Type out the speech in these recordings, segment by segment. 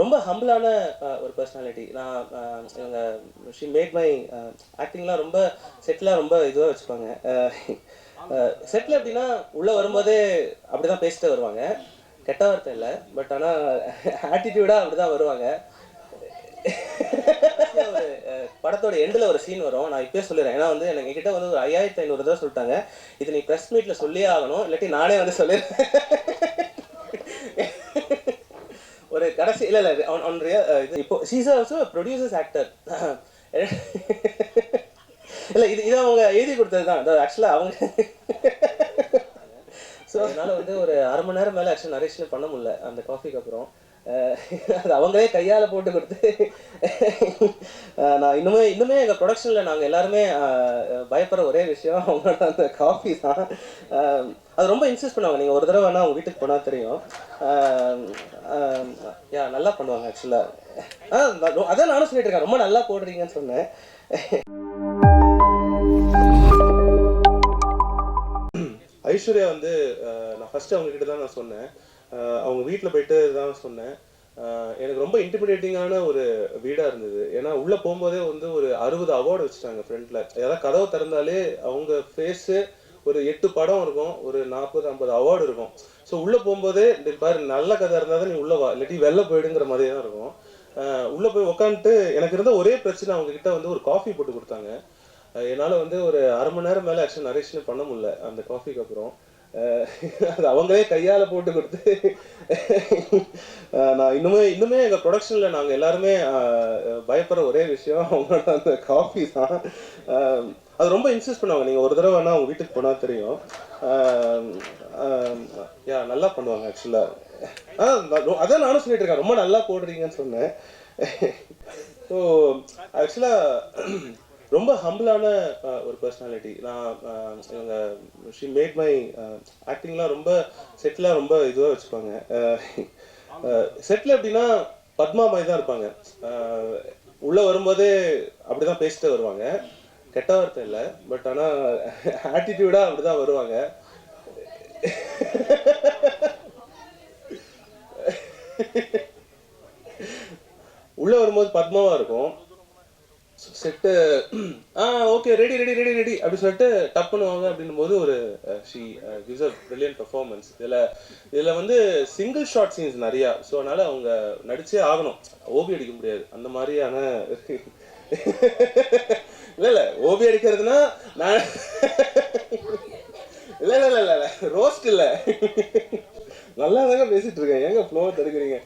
ரொம்ப ஹம்பிளான ஒரு பர்சனாலிட்டி நான் இவங்க ஷி மேட் மை ஆக்டிங்லாம் ரொம்ப செட்டிலாக ரொம்ப இதுவாக வச்சுப்பாங்க. செட்டில் எப்படின்னா உள்ளே வரும்போதே அப்படி தான் பேசிட்டு வருவாங்க. கெட்ட வார்த்தை இல்லை பட் ஆனால் ஆட்டிடியூடாக அப்படி தான் வருவாங்க. படத்தோட எண்டில் ஒரு சீன் வரும். நான் இப்பயே சொல்லிடுறேன். ஏன்னா வந்து எனக்கு கிட்ட வந்து ஒரு ஐயாயிரத்தி ஐநூறு தடவை சொல்லிட்டாங்க. இது நீ ப்ரெஸ் மீட்டில் சொல்லியே ஆகணும். இல்லாட்டி நானே வந்து சொல்லிடுறேன். ஒரு கடைசி இல்லை இல்லை அவன் அவன் இது இப்போ சீஸ் ஆல்சோ ப்ரொடியூசர்ஸ் ஆக்டர் இல்லை இது இது அவங்க எழுதி கொடுத்தது தான் ஆக்சுவலாக அவங்க ஸோ அதனால வந்து ஒரு அரை மணி நேரம் மேலே ஆக்சுவலாக நரேஷன் பண்ண முடியல. அந்த காஃபிக்கு அப்புறம். அது அவங்களே கையால் போட்டு கொடுத்து நான் இன்னுமே இன்னுமே எங்கள் ப்ரொடக்ஷனில் நாங்கள் எல்லாருமே பயப்படுற ஒரே விஷயம் அவங்களோட அந்த காஃபி தான். அது ரொம்ப இன்சிஸ்ட் பண்ணுவாங்க. நீங்கள் ஒரு தடவை வேணால் அவங்க வீட்டுக்கு போனால் தெரியும். யா நல்லா பண்ணுவாங்க ஆக்சுவலாக அதான் நானும் சொல்லிட்டு இருக்கேன். ரொம்ப நல்லா போடுறீங்கன்னு சொன்னேன். ஐஸ்வர்யா வந்து நான் ஃபர்ஸ்ட் அவங்க கிட்ட தான் நான் சொன்னேன். அவங்க வீட்டில் போயிட்டு தான் சொன்னேன். எனக்கு ரொம்ப இன்டிமிடேட்டிங்கான ஒரு வீடாக இருந்தது. ஏன்னா உள்ளே போகும்போதே வந்து ஒரு அறுபது அவார்டு வச்சுட்டாங்க ஃப்ரண்ட்டில் ஏதாவது கதவை திறந்தாலே அவங்க ஃபேஸு ஒரு எட்டு படம் இருக்கும் ஒரு நாற்பது ஐம்பது அவார்டு இருக்கும். ஸோ உள்ளே போகும்போதே பாரு நல்ல கதை இருந்தால் தான் நீ உள்ளே வா. இல்லாட்டி வெளில போயிடுங்கிற மாதிரி தான் இருக்கும். உள்ளே போய் உட்காந்துட்டு எனக்கு இருந்த ஒரே பிரச்சனை அவங்கக்கிட்ட வந்து ஒரு காஃபி போட்டு கொடுத்தாங்க. என்னால் வந்து ஒரு அரை மணி நேரம் மேலே ஆக்சுவலி நரேஷன் பண்ண முடியல அந்த காஃபிக்கு அப்புறம். அது அவங்களே கையால போட்டு கொடுத்து நான் இன்னுமே இன்னுமே எங்க ப்ரொடக்ஷன்ல நாங்க எல்லாருமே பயப்படுற ஒரே விஷயம் அவங்களோட அந்த காஃபி தான். அது ரொம்ப இன்சிஸ்ட் பண்ணுவாங்க. நீங்க ஒரு தடவை வேணா அவங்க வீட்டுக்கு போனா தெரியும். யா நல்லா பண்ணுவாங்க ஆக்சுவலா அதான் நானும் சொல்லிட்டு இருக்கேன். ரொம்ப நல்லா போடுறீங்கன்னு சொன்னேன். ஸோ ஆக்சுவலாக ரொம்ப ஹம்பிளான ஒரு பர்சனாலிட்டி நான் இவங்க ஷி மேட் மை ஆக்டிங்லாம் ரொம்ப செட்டிலாக ரொம்ப இதுவாக வச்சுப்பாங்க. செட்டில் எப்படின்னா பத்மா மாதிரி தான் இருப்பாங்க. உள்ளே வரும்போதே அப்படி தான் பேசிட்டு வருவாங்க. கெட்ட வார்த்தை இல்லை. பட் ஆனால் ஆட்டிடியூடாக அப்படி தான் வருவாங்க. உள்ளே வரும்போது பத்மாவாக இருக்கும். செட்டு ஆ okay ready ready ready ready அப்படி சொல்லிட்டு டப்புன்னு வாங்க அப்படின்னும் போது ஒரு she gives a brilliant performance இதில் இதில் வந்து சிங்கிள் ஷாட் சீன்ஸ் நிறையா. ஸோ அதனால் அவங்க நடிச்சே ஆகணும். ஓபி அடிக்க முடியாது. அந்த மாதிரியான இல்லை இல்லை ஓபி அடிக்கிறதுனா நான் இல்லை இல்லை இல்லை இல்லை ரோஸ்ட் இல்லை. நல்லா தாங்க பேசிகிட்டு இருக்கேன். ஏங்க ஃப்ளோவை தடுக்கிறீங்க?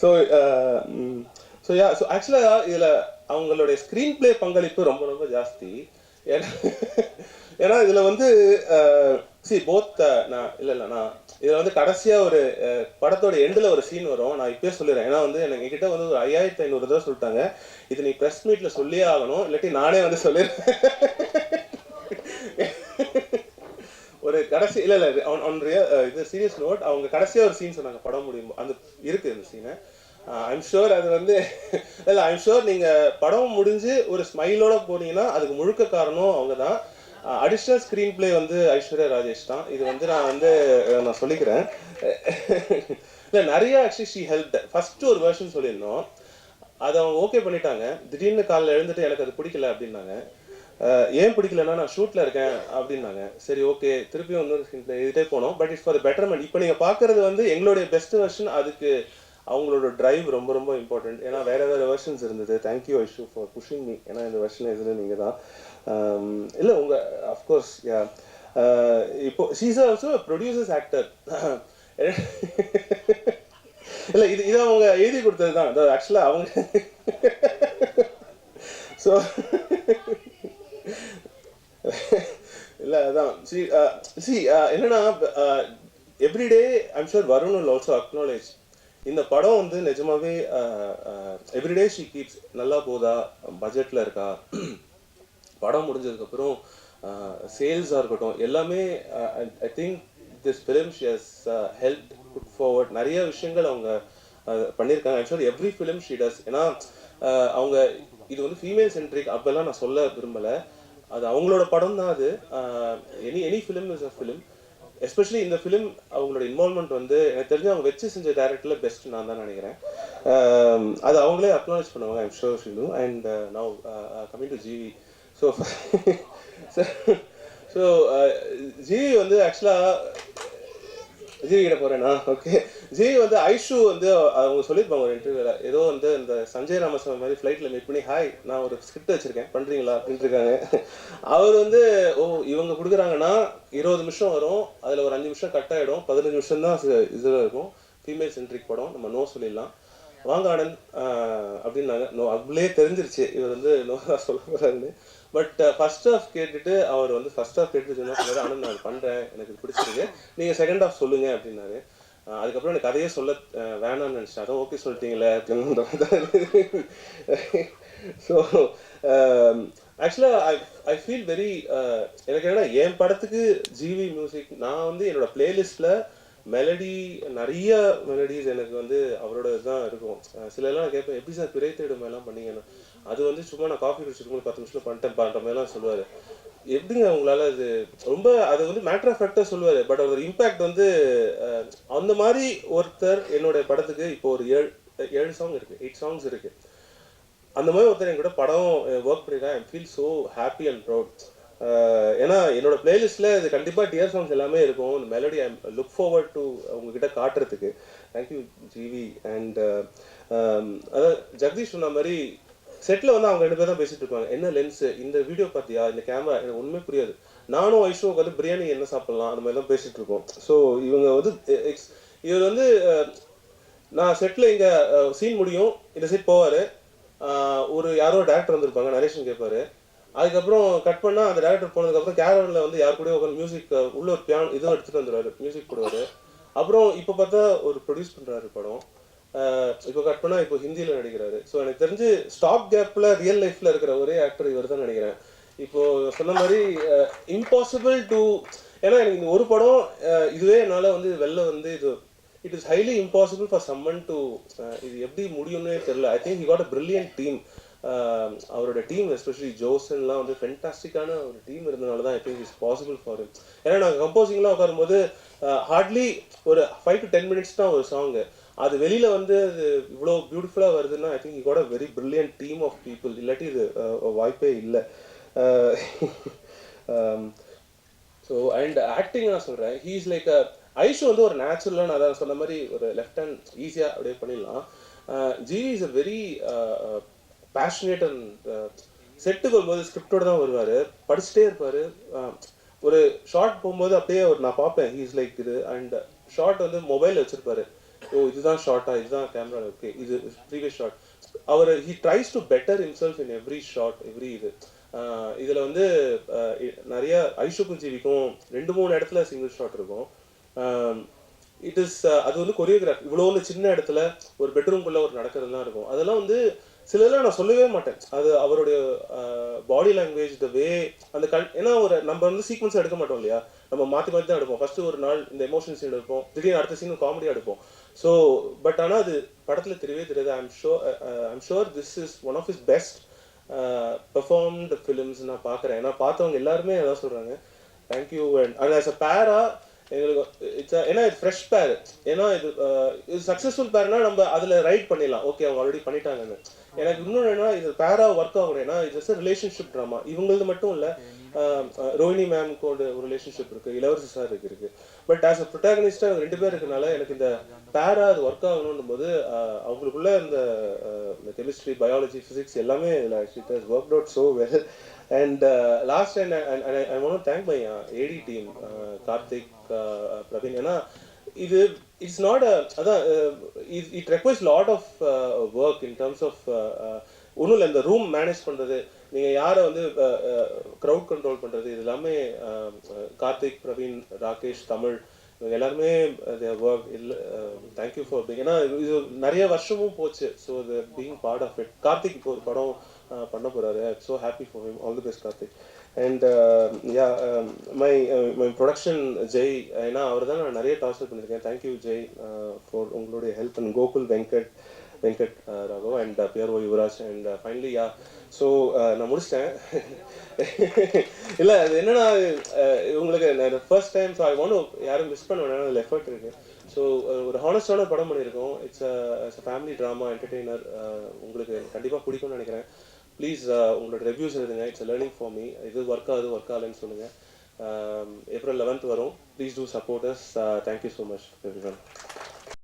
ஸோ ஸோ யா ஸோ ஆக்சுவலாக இதில் அவங்களுடைய ஸ்க்ரீன் பிளே பங்களிப்பு ரொம்ப ரொம்ப ஜாஸ்தி. ஏன்னா ஏன்னா இதில் வந்து சி போத் நான் இல்லை இல்லை நான் இதில் வந்து கடைசியாக ஒரு படத்தோட எண்டில் ஒரு சீன் வரும். நான் இப்பயே சொல்லிடுறேன். ஏன்னா வந்து எனக்கு என்கிட்ட வந்து ஒரு ஐயாயிரத்தி ஐநூறு தான் சொல்லிட்டாங்க. இது நீ ப்ரெஸ் மீட்டில் சொல்லியே ஆகணும். இல்லாட்டி நானே வந்து சொல்லிடுறேன். ஒரு கடைசி இல்லை இல்லை அவன் அவன் இது சீரியஸ் நோட் அவங்க கடைசியாக ஒரு சீன் சொன்னாங்க படம் முடியும் அந்த இருக்குது அந்த சீனை ஐம் ஷுர் அது வந்து இல்லை ஐம் ஷுர் நீங்கள் படம் முடிஞ்சு ஒரு ஸ்மைலோட போனீங்கன்னா அதுக்கு முழுக்க காரணம் அவங்க தான் அடிஷ்னல் ஸ்க்ரீன் ப்ளே வந்து ஐஸ்வர்யா ராஜேஷ் தான். இது வந்து நான் வந்து நான் சொல்லிக்கிறேன். இல்லை நிறைய ஆக்சுவலி ஷீ ஹெல்ப் ஃபர்ஸ்ட் ஒரு வெர்ஷன் சொல்லியிருந்தோம். அதை அவங்க ஓகே பண்ணிட்டாங்க. திடீர்னு காலைல எழுந்துட்டு எனக்கு அது பிடிக்கல அப்படின்னாங்க. ஏன் பிடிக்கலன்னா நான் ஷூட்ல இருக்கேன் அப்படின்னாங்க. சரி ஓகே திருப்பியும் வந்து scene எழுதிட்டே போனோம். பட் இட்ஸ் ஃபார் பெட்டர்மெண்ட் இப்போ நீங்கள் பார்க்கறது வந்து எங்களுடைய பெஸ்ட் வெர்ஷன் அதுக்கு அவங்களோட டிரைவ் ரொம்ப ரொம்ப இம்பார்ட்டன்ட் ஏன்னா வேற வேற வெர்ஷன்ஸ் இருந்தது. Thank you Aishu for pushing me ஏன்னா இந்த வெர்ஷன் இதில் நீங்க தான் இல்லை um, இல்ல உங்க அஃப்கோர்ஸ் யா uh, இப்போ ஷீஸ் ஆல்சோ ப்ரொடியூசர்ஸ் ஆக்டர் இல்ல இது இது அவங்க எழுதி கொடுத்தது தான் ஆக்சுவலா அவங்க ஸோ இல்ல அதான். சி சி uh, uh, என்னன்னா everyday I'm sure Varun also acknowledge இந்த படம் வந்து நிஜமாவே எவ்ரிடே ஷீ கீப்ஸ் நல்லா போதா? பட்ஜெட்ல இருக்கா? படம் முடிஞ்சதுக்கப்புறம் சேல்ஸாக இருக்கட்டும் எல்லாமே I think this film she has help put forward நிறைய விஷயங்கள் அவங்க பண்ணியிருக்காங்க. Actually every film she does ஏன்னா அவங்க இது வந்து ஃபீமேல் சென்ட்ரிக் அப்பெல்லாம் நான் சொல்ல விரும்பலை. அது அவங்களோட படம் தான் அது any any film is a film especially இந்த ஃபிலிம் அவங்களோட இன்வால்மெண்ட் வந்து எனக்கு தெரிஞ்சு அவங்க வச்சு செஞ்ச டேரக்டரில் பெஸ்ட் நான் தான் நினைக்கிறேன். Um, அது அவங்களே அக்னாலேஜ் பண்ணுவாங்க I'm sure Shilu and now coming to GV so so GV வந்து ஆக்சுவலாக ஜிவி கிட்ட போகிறேன்னா ஓகே ஜிவி வந்து ஐஷு வந்து அவங்க சொல்லியிருப்பாங்க ஒரு இன்டர்வியூல ஏதோ வந்து இந்த சஞ்சய் ராமசாமி மாதிரி ஃப்ளைட்ல மீட் பண்ணி ஹாய் நான் ஒரு ஸ்கிரிப்ட் வச்சிருக்கேன். பண்றீங்களா? அப்படின்ட்டு இருக்காங்க அவர் வந்து ஓ இவங்க கொடுக்குறாங்கன்னா இருபது நிமிஷம் வரும். அதுல ஒரு அஞ்சு நிமிஷம் கட் ஆயிடும். பதினஞ்சு நிமிஷம் தான் இதில் இருக்கும். ஃபீமேல் சென்ட்ரிக் படம். நம்ம நோ சொல்லிடலாம். வாங்க ஆனந்த். அப்படின்னாங்க. நோ அப்படியே தெரிஞ்சிருச்சு. இவர் வந்து நோ தான் சொல்ல போறாருன்னு. பட் ஃபர்ஸ்ட் ஹாஃப் கேட்டுட்டு அவர் வந்து ஃபர்ஸ்ட் ஹாஃப் கேட்டுட்டு சொன்னா ஆனந்த் நான் பண்றேன். எனக்கு பிடிச்சிருக்கு. நீங்க செகண்ட் ஹாஃப் சொல்லுங்க. அப்படின்னாரு. அதுக்கப்புறம் எனக்கு கதையே சொல்ல வேணாம்னு நினைச்சேன் அதான் ஓகே சொல்லிட்டீங்களே அப்படின்னு ஸோ ஆக்சுவலாக ஐ ஐ ஃபீல் வெரி எனக்கு என்னன்னா என் படத்துக்கு ஜிவி மியூசிக் நான் வந்து என்னோட பிளேலிஸ்ட்ல மெலடி நிறைய மெலடிஸ் எனக்கு வந்து அவரோட இதுதான் இருக்கும் சிலலாம் கேட்பேன் எப்படி சார் பிறை தேடும் எல்லாம் பண்ணீங்கன்னா? அது வந்து சும்மா நான் காஃபி குடிச்சிருக்கும் பத்து நிமிஷம் பண்ணிட்டேன் பண்ணுற மாதிரிலாம் சொல்லுவார். எப்படிங்க உங்களால அது ரொம்ப அது வந்து மேட்டர் ஆஃப் ஃபேக்டாக சொல்லுவார். பட் அவர் இம்பாக்ட் வந்து அந்த மாதிரி ஒருத்தர் என்னோட படத்துக்கு இப்போ ஒரு ஏழு ஏழு சாங் இருக்கு எயிட் சாங்ஸ் இருக்கு. அந்த மாதிரி ஒருத்தர் என் கூட படம் ஒர்க் பண்ணிருக்கேன் I feel so happy and proud ஏன்னா என்னோட பிளேலிஸ்ட்ல இது கண்டிப்பா டியர் சாங்ஸ் எல்லாமே இருக்கும். இந்த melody I look forward to உங்ககிட்ட காட்டுறதுக்கு. தேங்க்யூ ஜிவி அண்ட் அதாவது ஜெகதீஷ் சொன்ன மாதிரி செட்டில் வந்து அவங்க ரெண்டு பேரும் தான் பேசிட்டு இருப்பாங்க. என்ன லென்ஸ் இந்த வீடியோ பார்த்தியா? இந்த கேமரா எனக்கு ஒன்றுமே புரியாது. நானும் ஐஷோ வந்து பிரியாணி என்ன சாப்பிடலாம்? அந்த மாதிரி தான் பேசிட்டு இருக்கோம். ஸோ இவங்க வந்து இவர் வந்து நான் செட்டில் இங்கே சீன் முடியும். இந்த சீட் போவார். ஒரு யாரோ டேரக்டர் வந்திருப்பாங்க. நரேஷன் கேட்பாரு அதுக்கப்புறம் கட் பண்ணால் அந்த டேரக்டர் போனதுக்கப்புறம் கேரவனில் வந்து யார் கூட உட்காந்து மியூசிக் உள்ள ஒரு பியான் இதுவும் எடுத்துகிட்டு வந்துடுவார் மியூசிக் போடுவார். அப்புறம் இப்போ பார்த்தா ஒரு ப்ரொடியூஸ் பண்ணுறாரு படம். இப்போ கட் பண்ணால் இப்போ ஹிந்தியில் நடிக்கிறாரு. ஸோ எனக்கு தெரிஞ்சு ஸ்டாப் கேப்பில் ரியல் லைஃப்பில் இருக்கிற ஒரே ஆக்டர் இவர் தான் நினைக்கிறேன் இப்போ சொன்ன மாதிரி இம்பாசிபிள் டு ஏன்னா எனக்கு இந்த ஒரு படம் இதுவே என்னால் வந்து வெளில வந்து இது it is highly impossible for someone to இது எப்படி முடியும்னே தெரியல. I think he got a brilliant team அவரோட டீம் எஸ்பெஷலி ஜோசன்லாம் வந்து ஃபென்டாஸ்டிக்கான ஒரு டீம் இருந்தனால தான் I think is possible for ஏன்னா நாங்கள் கம்போசிங்லாம் உட்காரும்போது ஹார்ட்லி ஒரு ஃபைவ் டு டென் மினிட்ஸ் தான் ஒரு சாங் அது வெளியில வந்து அது இவ்வளோ பியூட்டிஃபுல்லாக வருதுன்னா ஐ திங்க் கூட very brilliant team of people இல்லாட்டி இது வாய்ப்பே இல்லை. ஸோ அண்ட் ஆக்டிங் நான் சொல்கிறேன் ஹீஸ் லைக் ஐஷு வந்து ஒரு நேச்சுரலாக நான் அதான் சொன்ன மாதிரி ஒரு லெஃப்ட் ஹேண்ட் ஈஸியாக அப்படியே பண்ணிடலாம். GV is a very passionate and செட்டுக்கு வரும்போது ஸ்கிரிப்டோடு தான் வருவார். படிச்சுட்டே இருப்பார். ஒரு ஷார்ட் போகும்போது அப்படியே ஒரு நான் பார்ப்பேன். ஹீஸ் லைக் இது. அண்ட் ஷார்ட் வந்து மொபைல் வச்சுருப்பாரு. ஓ இதுதான் ஷார்ட்டா இதுதான் கேமரா ஓகே இது previous shot our he tries to better himself in every shot every இது. இதில் இதுல வந்து நிறைய ஐஷுக்கும் ஜீவிக்கும் ரெண்டு மூணு இடத்துல சிங்கிள் ஷாட் இருக்கும். இட் இஸ் அது வந்து கொரியோகிராஃப் இவ்வளோ ஒரு சின்ன இடத்துல ஒரு பெட்ரூம்குள்ள ஒரு நடக்கிறதுலாம் இருக்கும். அதெல்லாம் வந்து சிலதெல்லாம் நான் சொல்லவே மாட்டேன். அது அவருடைய பாடி லாங்குவேஜ் த வே அந்த கல் ஏன்னா ஒரு நம்ம வந்து சீக்வன்ஸ் எடுக்க மாட்டோம் இல்லையா? நம்ம மாற்றி மாற்றி தான் எடுப்போம். ஃபர்ஸ்ட் ஒரு நாள் இந்த எமோஷன் சீன் எடுப்போம். திடீர்னு அடுத்த சீன் காமெடியாக எடுப்போம். ஸோ பட் ஆனால் அது படத்தில் தெரியவே தெரியாது. I'm sure I'm sure this is one of his best performed films நான் பார்க்குறேன். ஏன்னா பார்த்தவங்க எல்லாருமே அதான் சொல்கிறாங்க thank you and and as a பேரா எங்களுக்கு இட்ஸ் ஏன்னா இது ஃப்ரெஷ் பேர் ஏன்னா இது அஹ், இது சக்ஸஸ்ஃபுல் பேர்னா நம்ம அதில் ரைட் பண்ணிடலாம். ஓகே அவங்க ஆல்ரெடி பண்ணிட்டாங்கன்னு. எனக்கு இன்னொன்று என்ன இது பேரா ஒர்க் ஆகணும். ஏன்னா இது ரிலேஷன்ஷிப் ட்ராமா இவங்களது மட்டும் இல்லை ரோஹினி மேம்கோட ஒரு ரிலேஷன்ஷிப் இருக்கு. இளவரசி சார் இருக்கு இருக்கு. பட் ஆஸ் அ ப்ரொட்டாகனிஸ்டா ரெண்டு பேர் இருக்கனால எனக்கு இந்த பேரா அது ஒர்க் ஆகணும் போது அவங்களுக்குள்ள இந்த கெமிஸ்ட்ரி பயாலஜி பிசிக்ஸ் எல்லாமே இதில் work out so well and last and I want thank my AD team Karthik Praveen. ஏன்னா இது இட்ஸ் நாட் அதான் it request lot of work in terms of ஒன்றும் இல்லை இந்த ரூம் மேனேஜ் பண்ணுறது நீங்கள் யாரை வந்து க்ரௌட் கண்ட்ரோல் பண்ணுறது இது எல்லாமே கார்த்திக் பிரவீன் ராகேஷ் தமிழ் இவங்க எல்லாருமே ஒர்க் இல்லை தேங்க்யூ ஃபார் ஏன்னா இது நிறைய வருஷமும் போச்சு ஸோ இது being part of it Karthik இப்போ ஒரு படம் பண்ண போறாரு so happy for him all the best Karthik. And yeah my my production Jai ஏன்னா அவர் தான் நான் நிறைய டார்ச்சர் பண்ணியிருக்கேன். தேங்க்யூ ஜெய் ஃபார் உங்களுடைய help and Gokul Venkat Venkat Raghav and pier O Yuvaraj and finally yeah so நான் முடிச்சிட்டேன். இல்லை அது என்னன்னா uh, உங்களுக்கு first time so I want யாரும் மிஸ் பண்ண வேணாம் அதில் எஃபர்ட் இருக்கு. ஸோ uh, ஒரு ஹானஸ்டான படம் பண்ணியிருக்கோம். It's it's family drama entertainer உங்களுக்கு கண்டிப்பாக பிடிக்கும்னு நினைக்கிறேன். ப்ளீஸ் uh, உங்களோட ரிவ்யூஸ் எழுதுங்க. இட்ஸ் லேர்னிங் ஃபார் மீ இது ஒர்க் ஆகுது ஒர்க் ஆகலன்னு சொல்லுங்கள் ஏப்ரல் um, லெவன்த் வரும். Please do support us thank you so much everyone